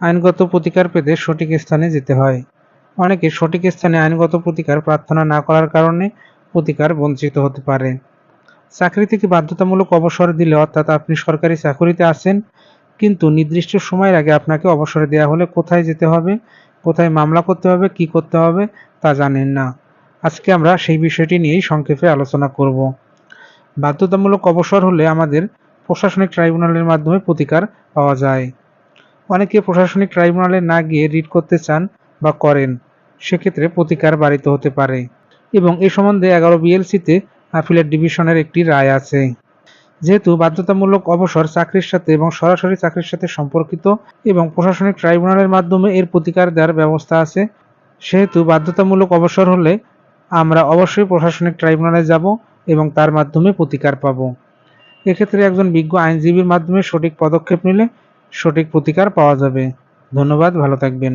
আইনগত প্রতিকার পেতে সঠিক স্থানে যেতে হয়। অনেকে সঠিক স্থানে আইনগত প্রতিকার প্রার্থনা না করার কারণে প্রতিকার বঞ্চিত হতে পারে। চাকরি থেকে বাধ্যতামূলক অবসর দিলে অর্থাৎ আপনি সরকারি চাকরিতে আছেন, কিন্তু নির্দিষ্ট সময়ের আগে আপনাকে অবসর দেওয়া হলে কোথায় যেতে হবে, কোথায় মামলা করতে হবে, কি করতে হবে তা জানেন না। আজকে আমরা সেই বিষয়টি নিয়েই সংক্ষেপে আলোচনা করব। বাধ্যতামূলক অবসর হলে আমাদের প্রশাসনিক ট্রাইব্যুনালের মাধ্যমে প্রতিকার পাওয়া যায়। অনেকে প্রশাসনিক ট্রাইব্যুনালে না গিয়ে রিট করতে চান বা করেন, সেক্ষেত্রে প্রতিকার বাড়িতে হতে পারে। এবং এ সম্বন্ধে এগারো বিএলসিতে আপিলেট ডিভিশনের একটি রায় আছে। যেহেতু বাধ্যতামূলক অবসর চাকরির সাথে এবং সরাসরি চাকরির সাথে সম্পর্কিত এবং প্রশাসনিক ট্রাইব্যুনালের মাধ্যমে এর প্রতিকার দেওয়ার ব্যবস্থা আছে, সেহেতু বাধ্যতামূলক অবসর হলে আমরা অবশ্যই প্রশাসনিক ট্রাইব্যুনালে যাব এবং তার মাধ্যমে প্রতিকার পাব। এক্ষেত্রে একজন বিজ্ঞ আইনজীবীর মাধ্যমে সঠিক পদক্ষেপ নিলে সঠিক প্রতিকার পাওয়া যাবে। ধন্যবাদ ভালো থাকবেন।